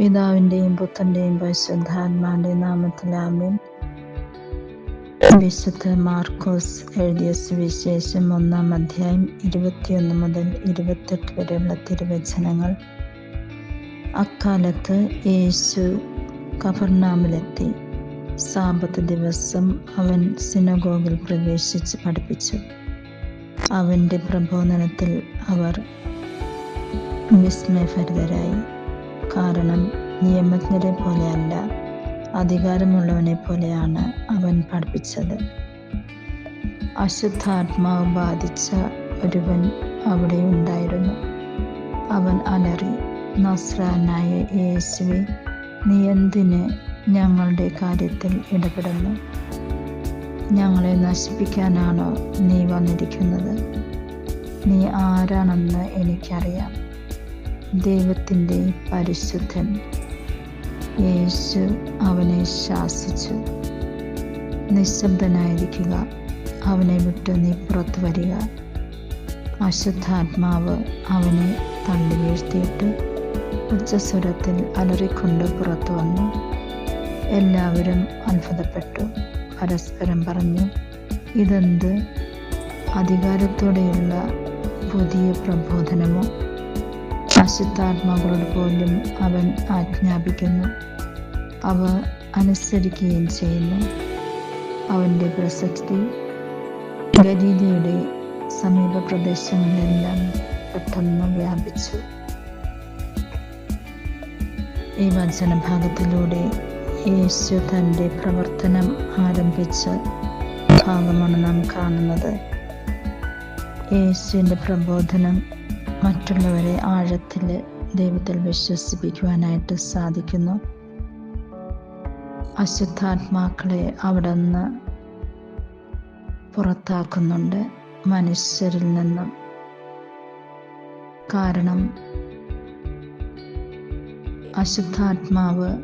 പിതാവിന്റെയും പുത്രന്റെയും പരിശുദ്ധാത്മാവിന്റെ നാമത്തിൽ ആമീൻ. വിശുദ്ധ മാർക്കോസ് എഴുതിയ സുവിശേഷം ഒന്നാം അധ്യായം ഇരുപത്തിയൊന്ന് മുതൽ ഇരുപത്തെട്ട് വരെയുള്ള തിരുവചനങ്ങൾ. അക്കാലത്ത് യേശു കഫർനാമിലെത്തി. സാമ്പത്ത് ദിവസം അവൻ സിനഗോഗിൽ പ്രവേശിച്ച് പഠിപ്പിച്ചു. അവന്റെ പ്രബോധനത്തിൽ അവർ വിസ്മയഭരിതരായി. കാരണം നിയമജ്ഞരെ പോലെയല്ല അധികാരമുള്ളവനെ പോലെയാണ് അവൻ പഠിപ്പിച്ചത്. അശുദ്ധാത്മാവ് ബാധിച്ച ഒരുവൻ അവിടെ ഉണ്ടായിരുന്നു അവൻ അലറി നസ്രാനായ യേശുവെ നീ എന്തിന് ഞങ്ങളുടെ കാര്യത്തിൽ ഇടപെടുന്നു? ഞങ്ങളെ നശിപ്പിക്കാനാണോ നീ വന്നിരിക്കുന്നത്? നീ ആരാണെന്ന് എനിക്കറിയാം. ദൈവത്തിന്റെ പരിശുദ്ധൻ യേശു അവനെ ശാസിച്ചു. നിശബ്ദനായിരിക്കുക. അവനെ വിട്ടു നീ പുറത്തു വരിക. അശുദ്ധാത്മാവ് അവനെ തള്ളി വീഴ്ത്തിയിട്ട് ഉച്ചസ്വരത്തിൽ അലറിക്കൊണ്ട് പുറത്തു വന്നു. എല്ലാവരും അത്ഭുതപ്പെട്ടു. പരസ്പരം പറഞ്ഞു ഇതെന്ത്? അധികാരത്തോടെയുള്ള പുതിയ പ്രബോധനമോ? അശുദ്ധാത്മാക്കളോട് പോലും അവൻ ആജ്ഞാപിക്കുന്നു. അവ അനുസരിക്കുകയും ചെയ്യുന്നു. അവന്റെ പ്രസക്തി ഗലീലയുടെ സമീപ പ്രദേശങ്ങളിലെല്ലാം പെട്ടെന്ന് വ്യാപിച്ചു. ഈ വചനഭാഗത്തിലൂടെ യേശു തന്റെ പ്രവർത്തനം ആരംഭിച്ച ഭാഗമാണ് നാം കാണുന്നത്. യേശുവിന്റെ പ്രബോധനം മറ്റുള്ളവരെ ആഴത്തിൽ ദൈവത്തിൽ വിശ്വസിപ്പിക്കുവാനായിട്ട് സാധിക്കുന്നു. അശുദ്ധാത്മാക്കളെ അവിടെ നിന്ന് പുറത്താക്കുന്നുണ്ട് മനുഷ്യരിൽ നിന്നും. കാരണം അശുദ്ധാത്മാവ്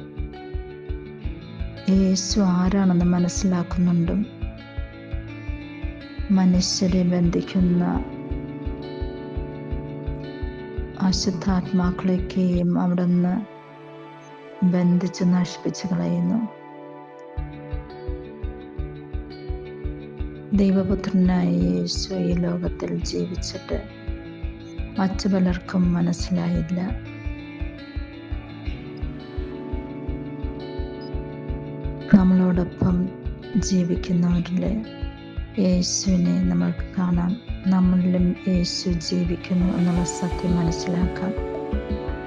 യേശു ആരാണെന്ന് മനസ്സിലാക്കുന്നുണ്ടും. മനുഷ്യരെ ബന്ധിക്കുന്ന അശുദ്ധാത്മാക്കളൊക്കെയും നിന്ന് ബന്ധിച്ച് നശിപ്പിച്ച് കളയുന്നു. ദൈവപുത്രനായ യേശു ഈ ലോകത്തിൽ ജീവിച്ചിട്ട് മറ്റു പലർക്കും മനസ്സിലായില്ല. നമ്മളോടൊപ്പം ജീവിക്കുന്നവരിലെ യേശുവിനെ നമ്മൾക്ക് കാണാം. നമ്മളിലും യേശു ജീവിക്കുന്നു എന്നുള്ള സത്യം മനസ്സിലാക്കാം.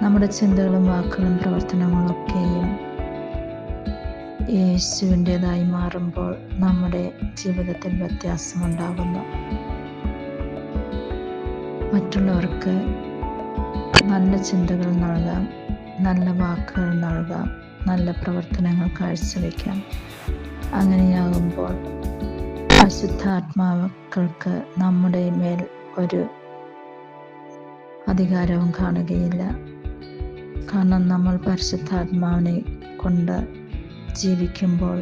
നമ്മുടെ ചിന്തകളും വാക്കുകളും പ്രവർത്തനങ്ങളും ഒക്കെയും യേശുവിന്റെതായി മാറുമ്പോൾ നമ്മുടെ ജീവിതത്തിൽ വ്യത്യാസമുണ്ടാകുന്നു മറ്റുള്ളവർക്ക് നല്ല ചിന്തകൾ നൽകാം നല്ല വാക്കുകൾ നൽകാം നല്ല പ്രവർത്തനങ്ങൾ കാഴ്ചവെക്കാം. അങ്ങനെയാകുമ്പോൾ അശുദ്ധാത്മാക്കൾക്ക് നമ്മുടെ മേൽ ഒരു അധികാരവും കാണുകയില്ല. കാരണം നമ്മൾ പരിശുദ്ധാത്മാവിനെ കൊണ്ട് ജീവിക്കുമ്പോൾ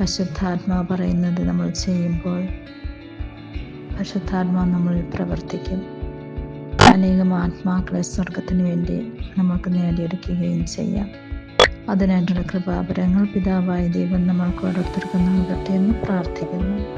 പരിശുദ്ധാത്മാവ് പറയുന്നത് നമ്മൾ ചെയ്യുമ്പോൾ പരിശുദ്ധാത്മാവ് നമ്മളിൽ പ്രവർത്തിക്കും. അനേകം ആത്മാക്കളെ സ്വർഗത്തിന് വേണ്ടി നമുക്ക് നേടിയെടുക്കുകയും ചെയ്യാം. അതിനായിട്ടുള്ള കൃപാപരങ്ങൾ പിതാവായ ദൈവം നമ്മൾക്ക് ഓരോരുത്തർക്കും നൽകട്ടെ എന്ന് പ്രാർത്ഥിക്കുന്നു.